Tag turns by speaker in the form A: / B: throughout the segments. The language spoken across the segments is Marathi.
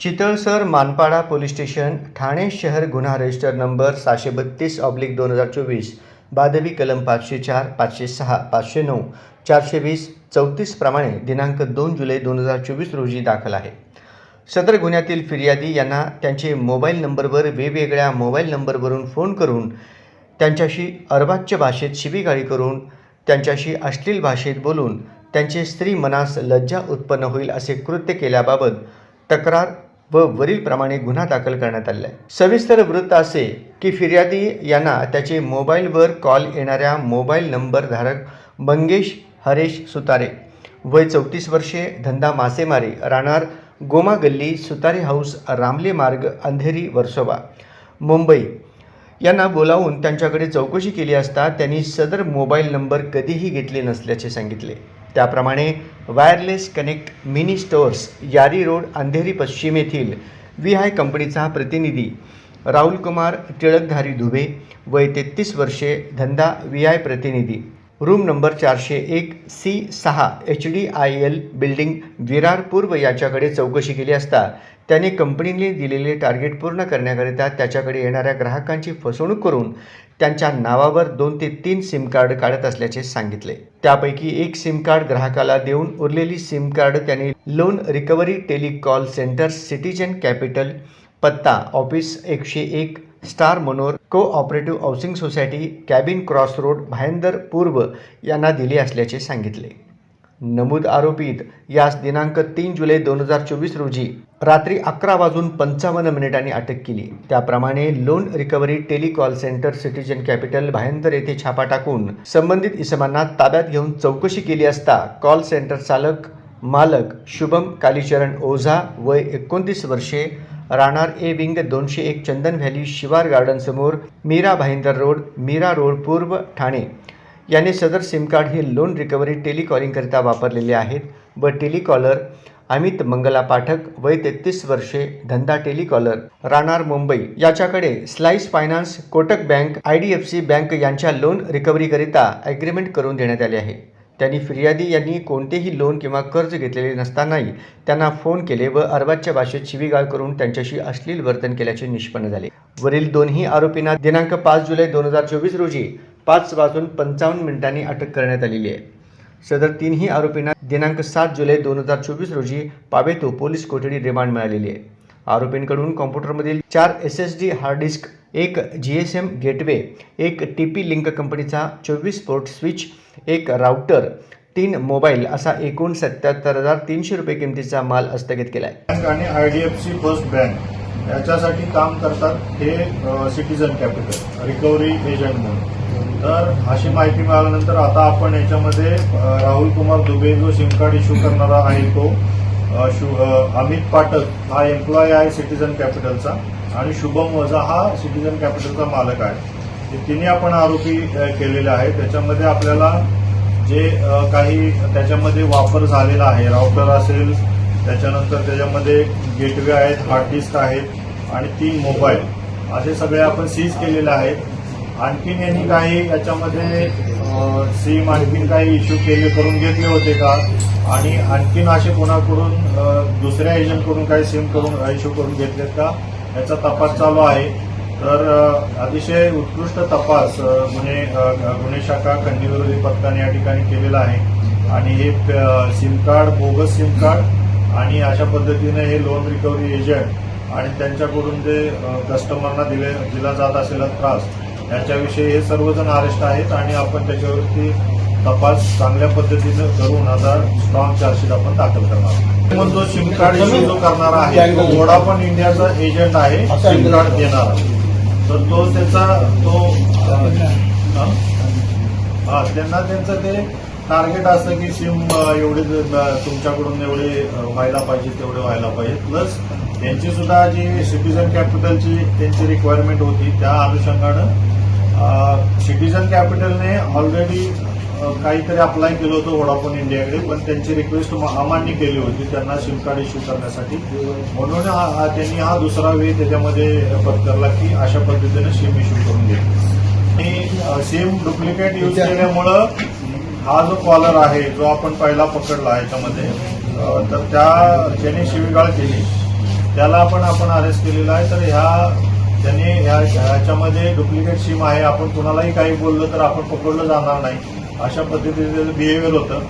A: चितळसर मानपाडा पोलीस स्टेशन ठाणे शहर गुन्हा रजिस्टर नंबर सहाशे बत्तीस ऑब्लिक दोन हजार चोवीस बादवी कलम पाचशे चार पाचशे सहा पाचशे नऊ चारशे वीस चौतीस प्रमाणे दिनांक दोन जुलै दोन हजार चोवीस रोजी दाखल आहे. सदर गुन्ह्यातील फिर्यादी यांना त्यांचे मोबाईल नंबरवर वेगवेगळ्या मोबाईल नंबरवरून फोन करून त्यांच्याशी अर्वाच्य भाषेत शिवीगाळी करून त्यांच्याशी अश्लील भाषेत बोलून त्यांचे स्त्री मनास लज्जा उत्पन्न होईल असे कृत्य केल्याबाबत तक्रार व वरीलप्रमाणे गुन्हा दाखल करण्यात आलेला आहे. सविस्तर वृत्त असे की फिर्यादी यांना त्याचे मोबाईलवर कॉल येणाऱ्या मोबाईल नंबरधारक मंगेश हरेश सुतारे वय चौतीस वर्षे धंदा मासेमारी राहणार गोमा गल्ली सुतारे हाऊस रामले मार्ग अंधेरी वर्सोवा मुंबई. यांना बोलावून त्यांच्याकडे चौकशी केली असता त्यांनी सदर मोबाईल नंबर कधीही घेतले नसल्याचे सांगितले. त्याप्रमाणे wireless connect mini stores Yari road Andheri पश्चिम येथील व्ही आय कंपनीचा प्रतिनिधी राहुल कुमार टिळकधारी दुबे वय तेहतीस वर्षे धंदा व्ही आय प्रतिनिधी. रूम नंबर चारशे एक सी सहा H D I L building Virar पूर्व याच्याकडे चौकशी केली असता त्याने कंपनीने दिलेले टार्गेट पूर्ण करण्याकरिता त्याच्याकडे येणाऱ्या ग्राहकांची फसवणूक करून त्यांच्या नावावर दोन ते तीन सिम कार्ड काढत असल्याचे सांगितले. त्यापैकी एक सिम कार्ड ग्राहकाला देऊन उरलेली सिम कार्ड त्यांनी loan recovery telecall centre citizen capital पत्ता ऑफिस एकशे एक star manor cooperative housing society cabin cross road Bhayandar पूर्व यांना दिले असल्याचे सांगितले. नमूद आरोपीत यास दिनांक तीन जुलै दोन हजार चोवीस रोजी रात्री अकरा वाजून पंचावन्न मिनिटांनी अटक केली. त्याप्रमाणे loan recovery telecall centre citizen capital Bhayandar येथे छापा टाकून संबंधित इसमांना ताब्यात घेऊन चौकशी केली असता कॉल सेंटर चालक मालक शुभम कालीचरण ओझा वय एकोणतीस वर्षे राहणार ए विंग दोनशे एक चंदन व्हॅली शिवार गार्डनसमोर मीरा भाईंदर रोड मीरा रोड पूर्व ठाणे. याने सदर सिमकार्ड हे लोन रिकव्हरी टेलिकॉलिंगकरिता वापरलेले आहेत व टेलिकॉलर अमित मंगला पाठक वय तेहतीस वर्षे धंदा टेलिकॉलर राहणार मुंबई. याच्याकडे Slice finance Kotak bank I D F C bank यांच्या लोन रिकव्हरीकरिता ॲग्रीमेंट करून देण्यात आले आहे. त्यांनी फिर्यादी यांनी कोणतेही लोन किंवा कर्ज घेतलेले नसतानाही त्यांना फोन केले व अरबाजच्या भाषेत शिवीगाळ करून त्यांच्याशी अश्लील वर्तन केल्याचे निष्पन्न झाले. वरील दोन्ही आरोपींना दिनांक पाच जुलै दोन हजार चोवीस रोजी पाच वाजून पंचावन्न मिनिटांनी अटक करण्यात आलेली आहे. सदर तीनही आरोपींना दिनांक सात जुलै दोन हजार चोवीस रोजी पावेतो पोलीस कोठडी रिमांड मिळालेली आहे. आरोपींकडून कॉम्प्युटरमधील चार S S D hard disk एक जी एस एम गेटवे एक टी पी लिंक कंपनीचा चोवीस पोर्ट स्विच एक राउटर तीन मोबाईल असा एकूण सत्याहत्तर हजार तीनशे रुपये किमतीचा माल हस्तगित केला आहे
B: आणि I D F C first bank याच्यासाठी काम करतात हे सिटीजन कॅपिटल रिकव्हरी एजंट म्हणून. तर अशी माहिती मिळाल्यानंतर आता आपण याच्यामध्ये राहुल कुमार दुबे जो सिम कार्ड इश्यू करणारा आहे तो अमित पाठक हा एम्प्लॉय आहे सिटीजन कॅपिटलचा आणि शुभम वजा हा सिटीजन कॅपिटलचा मालक आहे. हे तिन्ही आपण आरोपी केलेले आहे त्याच्यामध्ये आपल्याला जे काही त्याच्यामध्ये वापर झालेला आहे राऊटर असेल त्याच्यानंतर त्याच्यामध्ये गेटवे आहेत हार्ड डिस्क आहेत आणि तीन मोबाईल. असे सगळे आपण सीज केलेले आहेत. आणखीन यांनी काही याच्यामध्ये सिम आणखीन काही इश्यू केले करून घेतले होते का? आणि आणखीन असे कोणाकडून दुसऱ्या एजंटकडून काही सिम करून इश्यू करून घेतलेत का? याचा तपास चालू आहे. तर अतिशय उत्कृष्ट तपास गुन्हे गुन्हे शाखा खंडीविरोधी पथकाने या ठिकाणी केलेला आहे. आणि हे SIM card bogus SIM card आणि अशा पद्धतीने हे लोन रिकव्हरी एजंट आणि त्यांच्याकडून जे कस्टमरना दिले दिला जात असलेला त्रास याच्याविषयी हे सर्वजण अरेस्ट आहेत आणि आपण त्याच्यावरती तपास चांगल्या पद्धतीनं करून आता स्ट्रॉंग चार्जशीट आपण दाखल करणार जो सिम कार्ड इश्यू जो करणारा आहे तो वोडाफोन इंडियाचा एजंट आहे सिम कार्ड देणारा तर तो त्याचा तो हा? त्यांना त्यांचं ते टार्गेट असतं की सिम एवढे तुमच्याकडून एवढे व्हायला पाहिजे तेवढे व्हायला पाहिजे. प्लस त्यांची सुद्धा जी सिटीजन कॅपिटलची त्यांची रिक्वायरमेंट होती त्या अनुषंगानं सिटीजन कॅपिटलने ऑलरेडी काहीतरी अप्लाय केलं होतं वोडाफोन इंडियाकडे पण त्यांची रिक्वेस्ट अमान्य केली होती त्यांना सिम कार्ड इश्यू करण्यासाठी. म्हणून त्यांनी हा दुसरा वे त्याच्यामध्ये पत्करला की अशा पद्धतीने सिम इश्यू करून घे आणि सिम डुप्लिकेट यूज केल्यामुळं हा जो कॉलर आहे जो आपण पहिला पकडला याच्यामध्ये तर त्या ज्याने शिवीगाळ केली त्याला पण आपण अरेस्ट केलेला आहे. तर ह्या त्यांनी ह्या ह्याच्यामध्ये डुप्लिकेट सिम आहे. आपण कुणालाही काही बोललं तर आपण पकडलं जाणार नाही. अशा पद्धतीचं बिहेवियर होतं.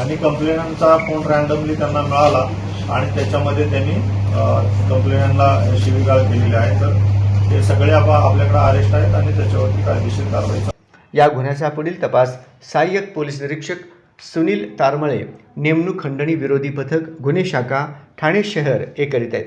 B: आणि कंप्लेनंटचा फोन रॅन्डमली त्यांना मिळाला आणि त्याच्यामध्ये त्यांनी कंप्लेनंटला शिवीगाळ केलेली आहे. तर हे सगळे आप आपल्याकडे अरेस्ट आहेत आणि त्याच्यावरती कायदेशीर कारवाई
A: या गुन्ह्याचा पुढील तपास सहाय्यक पोलीस निरीक्षक सुनील तारमळे नेमणूक खंडणी विरोधी पथक गुन्हे शाखा ठाणे शहर हे करीत आहेत.